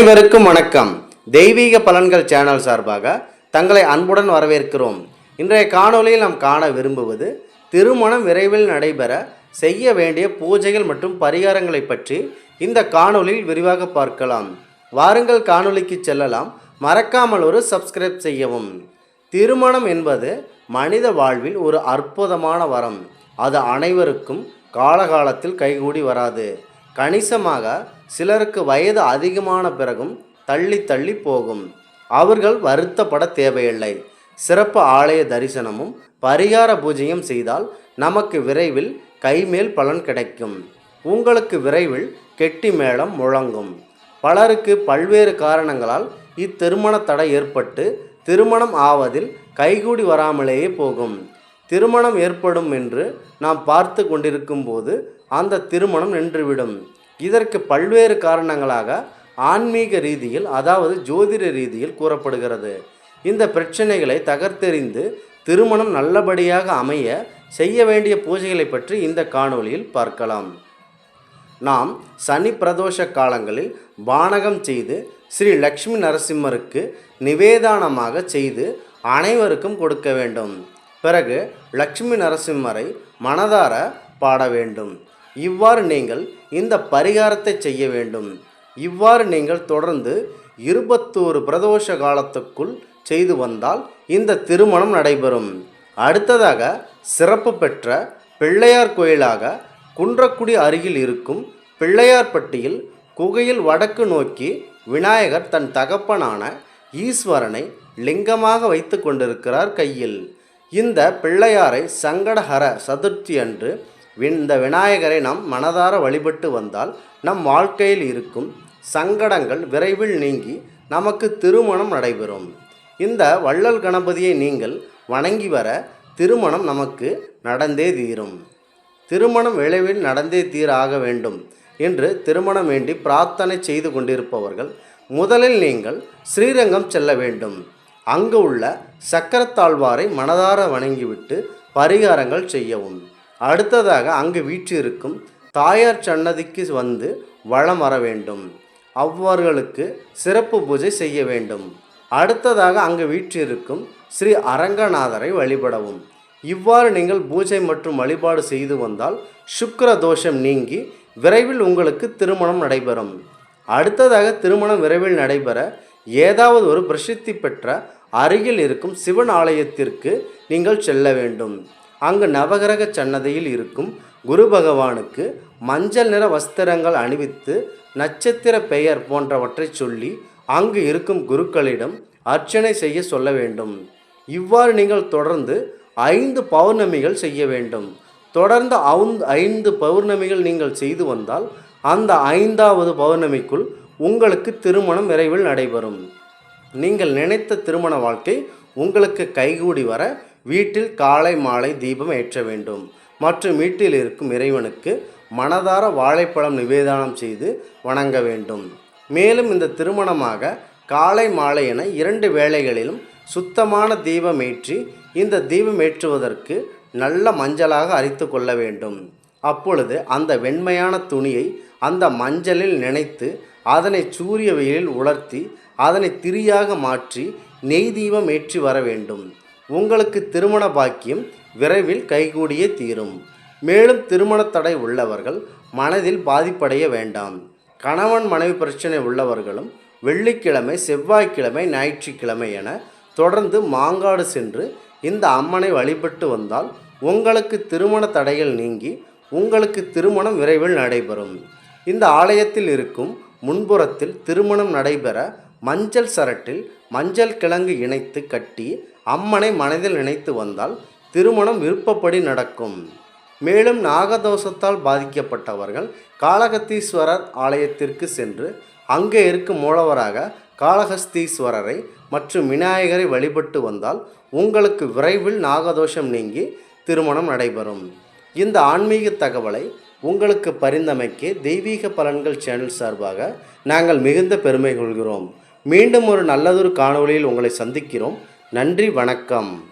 அனைவருக்கும் வணக்கம். தெய்வீக பலன்கள் சேனல் சார்பாக தங்களை அன்புடன் வரவேற்கிறோம். இன்றைய காணொளியில் நாம் காண விரும்புவது திருமணம் விரைவில் நடைபெற செய்ய வேண்டிய பூஜைகள் மற்றும் பரிகாரங்களை பற்றி இந்த காணொலியில் விரிவாக பார்க்கலாம். வாருங்கள் காணொலிக்கு செல்லலாம். மறக்காமல் ஒரு சப்ஸ்கிரைப் செய்யவும். திருமணம் என்பது மனித வாழ்வில் ஒரு அற்புதமான வரம். அது அனைவருக்கும் காலகாலத்தில் கைகூடி வராது. கணிசமாக சிலருக்கு வயது அதிகமான பிறகும் தள்ளி தள்ளி போகும். அவர்கள் வருத்தப்பட தேவையில்லை. சிறப்பு ஆலய தரிசனமும் பரிகார பூஜையும் செய்தால் நமக்கு விரைவில் கைமேல் பலன் கிடைக்கும். உங்களுக்கு விரைவில் கெட்டி மேளம் முழங்கும். பலருக்கு பல்வேறு காரணங்களால் இத்திருமண தடை ஏற்பட்டு திருமணம் ஆவதில் கைகூடி வராமலேயே போகும். திருமணம் ஏற்படும் என்று நாம் பார்த்து கொண்டிருக்கும் போது அந்த திருமணம் நின்றுவிடும். இதற்கு பல்வேறு காரணங்களாக ஆன்மீக ரீதியில் அதாவது ஜோதிட ரீதியில் கூறப்படுகிறது. இந்த பிரச்சனைகளை தகர்த்தெறிந்து திருமணம் நல்லபடியாக அமைய செய்ய வேண்டிய பூஜைகளை பற்றி இந்த காணொளியில் பார்க்கலாம். நாம் சனி பிரதோஷ காலங்களில் பானகம் செய்து ஸ்ரீ லக்ஷ்மி நரசிம்மருக்கு நிவேதானமாக செய்து அனைவருக்கும் கொடுக்க வேண்டும். பிறகு லக்ஷ்மி நரசிம்மரை மனதார பாட வேண்டும். இவ்வாறு நீங்கள் இந்த பரிகாரத்தை செய்ய வேண்டும். இவ்வாறு நீங்கள் தொடர்ந்து இருபத்தோரு பிரதோஷ காலத்துக்குள் செய்து வந்தால் இந்த திருமணம் நடைபெறும். அடுத்ததாக சிறப்பு பெற்ற பிள்ளையார் கோயிலாக குன்றக்குடி அருகில் இருக்கும் பிள்ளையார்பட்டியில் குகையில் வடக்கு நோக்கி விநாயகர் தன் தகப்பனான ஈஸ்வரனை லிங்கமாக வைத்து கொண்டிருக்கிறார் கையில். இந்த பிள்ளையாரை சங்கடஹர சதுர்த்தி அன்று இந்த விநாயகரை நாம் மனதார வழிபட்டு வந்தால் நம் வாழ்க்கையில் இருக்கும் சங்கடங்கள் விரைவில் நீங்கி நமக்கு திருமணம் நடைபெறும். இந்த வள்ளல் கணபதியை நீங்கள் வணங்கி வர திருமணம் நமக்கு நடந்தே தீரும். திருமணம் விளைவில் நடந்தே தீராக வேண்டும் என்று திருமணம் வேண்டி பிரார்த்தனை செய்து கொண்டிருப்பவர்கள் முதலில் நீங்கள் ஸ்ரீரங்கம் செல்ல வேண்டும். அங்கு உள்ள சக்கரத்தாழ்வாரை மனதார வணங்கிவிட்டு பரிகாரங்கள் செய்யவும். அடுத்ததாக அங்கு வீற்றிருக்கும் தாயார் சன்னதிக்கு வந்து வலம் வர வேண்டும். அவ்வர்களுக்கு சிறப்பு பூஜை செய்ய வேண்டும். அடுத்ததாக அங்கு வீற்றிருக்கும் ஸ்ரீ அரங்கநாதரை வழிபடவும். இவ்வாறு நீங்கள் பூஜை மற்றும் வழிபாடு செய்து வந்தால் சுக்கர தோஷம் நீங்கி விரைவில் உங்களுக்கு திருமணம் நடைபெறும். அடுத்ததாக திருமணம் விரைவில் நடைபெற ஏதாவது ஒரு பிரசித்தி பெற்ற அருகில் இருக்கும் சிவன் ஆலயத்திற்கு நீங்கள் செல்ல வேண்டும். அங்கு நவகிரக சன்னதியில் இருக்கும் குரு பகவானுக்கு மஞ்சள் நிற வஸ்திரங்கள் அணிவித்து நட்சத்திர பெயர் போன்றவற்றை சொல்லி அங்கு இருக்கும் குருக்களிடம் அர்ச்சனை செய்ய சொல்ல வேண்டும். இவ்வாறு நீங்கள் தொடர்ந்து ஐந்து பௌர்ணமிகள் செய்ய வேண்டும். தொடர்ந்து ஐந்து ஐந்து பௌர்ணமிகள் நீங்கள் செய்து வந்தால் அந்த ஐந்தாவது பௌர்ணமிக்குள் உங்களுக்கு திருமணம் விரைவில் நடைபெறும். நீங்கள் நினைத்த திருமண வாழ்க்கை உங்களுக்கு கைகூடி வர வீட்டில் காலை மாலை தீபம் ஏற்ற வேண்டும். மற்றும் வீட்டில் இருக்கும் இறைவனுக்கு மனதார வாழைப்பழம் நிவேதானம் செய்து வணங்க வேண்டும். மேலும் இந்த திருமணமாக காலை மாலை என இரண்டு வேளைகளிலும் சுத்தமான தீபம் ஏற்றி இந்த தீபம் ஏற்றுவதற்கு நல்ல மஞ்சளாக அரித்து கொள்ள வேண்டும். அப்பொழுது அந்த வெண்மையான துணியை அந்த மஞ்சளில் நினைத்து அதனை சூரிய வெயிலில் உலர்த்தி அதனை திரியாக மாற்றி நெய் தீபம் ஏற்றி வர வேண்டும். உங்களுக்கு திருமண பாக்கியம் விரைவில் கைகூடியே தீரும். மேலும் திருமண தடை உள்ளவர்கள் மனதில் பாதிப்படைய வேண்டாம். கணவன் மனைவி பிரச்சனை உள்ளவர்களும் வெள்ளிக்கிழமை செவ்வாய்க்கிழமை ஞாயிற்றுக்கிழமை என தொடர்ந்து மாங்காடு சென்று இந்த அம்மனை வழிபட்டு வந்தால் உங்களுக்கு திருமண தடைகள் நீங்கி உங்களுக்கு திருமணம் விரைவில் நடைபெறும். இந்த ஆலயத்தில் இருக்கும் முன்புறத்தில் திருமணம் நடைபெற மஞ்சள் சரட்டில் மஞ்சள் கிழங்கு இணைத்து கட்டி அம்மனை மனதில் நினைத்து வந்தால் திருமணம் விருப்பப்படி நடக்கும். மேலும் நாகதோஷத்தால் பாதிக்கப்பட்டவர்கள் காளகத்தீஸ்வரர் ஆலயத்திற்கு சென்று அங்கே இருக்கும் மூலவராக காளகஸ்தீஸ்வரரை மற்றும் விநாயகரை வழிபட்டு வந்தால் உங்களுக்கு விரைவில் நாகதோஷம் நீங்கி திருமணம் நடைபெறும். இந்த ஆன்மீக தகவலை உங்களுக்கு பரிந்தமைக்கு தெய்வீக பலன்கள் சேனல் சார்பாக நாங்கள் மிகுந்த பெருமை கொள்கிறோம். மீண்டும் ஒரு நல்லதொரு காணொளியில் உங்களை சந்திக்கிறோம். நன்றி வணக்கம்.